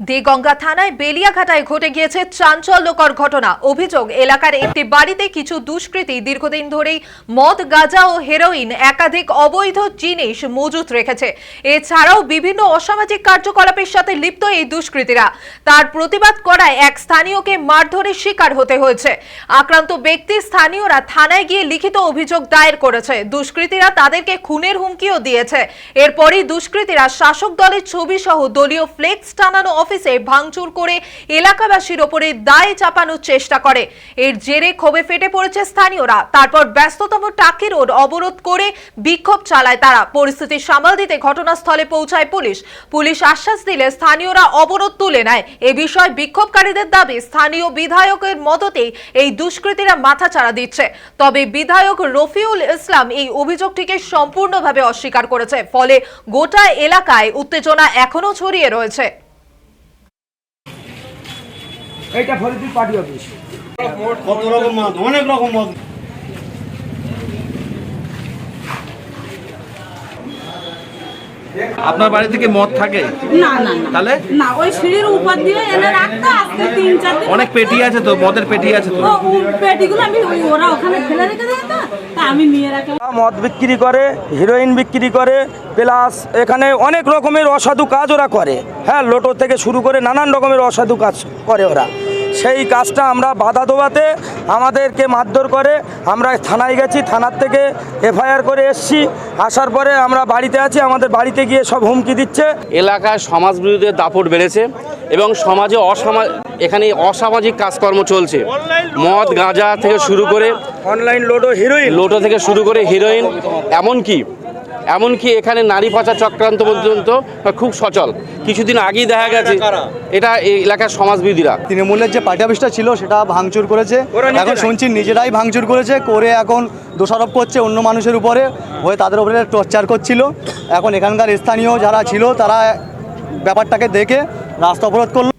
দেগঙ্গা থানায় বেলিয়াঘাটায় ঘটে গিয়েছে চাঞ্চল্যকর ঘটনা। অভিযোগ, এলাকার একটি বাড়িতে কিছু দুষ্কৃতী দীর্ঘদিন ধরেই মদ, গাঁজা ও হেরোইন, একাধিক অবৈধ জিনিস মজুত রেখেছে। এছাড়াও বিভিন্ন অসামাজিক কার্যকলাপের সাথে লিপ্ত এই দুষ্কৃতীরা। তার প্রতিবাদ করায় এক স্থানীয়কে মারধরের শিকার হতে হয়েছে। আক্রান্ত ব্যক্তি স্থানীয়রা থানায় গিয়ে লিখিত অভিযোগ দায়ের করেছে। দুষ্কৃতীরা তাদেরকে খুনের হুমকিও দিয়েছে। এরপরই দুষ্কৃতীরা শাসক দলের ছবি সহ দলীয় ফ্লেক্স টানানো অফিসে ভাঙচুর করে এলাকাবাসীর ওপরে দায় চাপানোর চেষ্টা করে। এর জেরে ক্ষোভে ফেটে পড়েছে স্থানীয়রা। তারপর ব্যস্ততম টাকি রোড অবরোধ করে বিক্ষোভ চালায় তারা। পরিস্থিতি সামাল দিতে ঘটনাস্থলে পৌঁছায় পুলিশ। পুলিশ আশ্বাস দিলে স্থানীয়রা অবরোধ তুলে নেয়। এ বিষয়ে বিক্ষোভকারীদের দাবি, স্থানীয় বিধায়কের মদতেই এই দুষ্কৃতীরা মাথাচাড়া দিচ্ছে। তবে বিধায়ক রফিউল ইসলাম এই অভিযোগটিকে সম্পূর্ণভাবে অস্বীকার করেছে। ফলে গোটা এলাকায় উত্তেজনা এখনও ছড়িয়ে রয়েছে। এইটা ফরিদপুর পার্টি অফিস। কত রকম মদ অনেক রকম মদ আপনার বাড়ি থেকে মদ থাকে? না না না। তাহলে? না ওই সিঁড়ির উপর দিয়ে এনে রাখতো আজকে তিন চার দিন অনেক পেটি আছে তো মদের পেটি আছে তো। পেটিগুলো আমি ওরা ওখানে ফেলে রেখে দেয় তো আমি নিয়ে রাখলাম মদ বিক্রি করে হিরোইন বিক্রি করে প্লাস এখানে অনেক রকমের অসাধু কাজ ওরা করে। হ্যাঁ লোটো থেকে শুরু করে নানান রকমের অসাধু কাজ করে ওরা। সেই কাজটা আমরা বাধা দেওয়াতে আমাদেরকে মারধর করে আমরা থানায় গেছি থানার থেকে এফআইআর করে এসছি আসার পরে আমরা বাড়িতে আছি আমাদের বাড়িতে গিয়ে সব হুমকি দিচ্ছে। এলাকায় সমাজ বিরোধীদের দাপট বেড়েছে এবং সমাজে অসামা এখানে অসামাজিক কাজকর্ম চলছে। মদ গাঁজা থেকে শুরু করে অনলাইন লোডো হিরোইন। লোটো থেকে শুরু করে হিরোইন এমনকি এমনকি এখানে নারী পাচার চক্রান্ত পর্যন্ত খুব সচল। কিছুদিন আগেই দেখা গেছে এটা এই এলাকার সমাজ বিরোধীরা তৃণমূলের যে পার্টি অফিসটা ছিল সেটা ভাঙচুর করেছে। এখন শুনছি নিজেরাই ভাঙচুর করেছে করে এখন দোষারোপ করছে অন্য মানুষের উপরে হয়ে তাদের উপরে টর্চার করছিল। এখন এখানকার স্থানীয় যারা ছিল তারা ব্যাপারটাকে দেখে রাস্তা অবরোধ করল।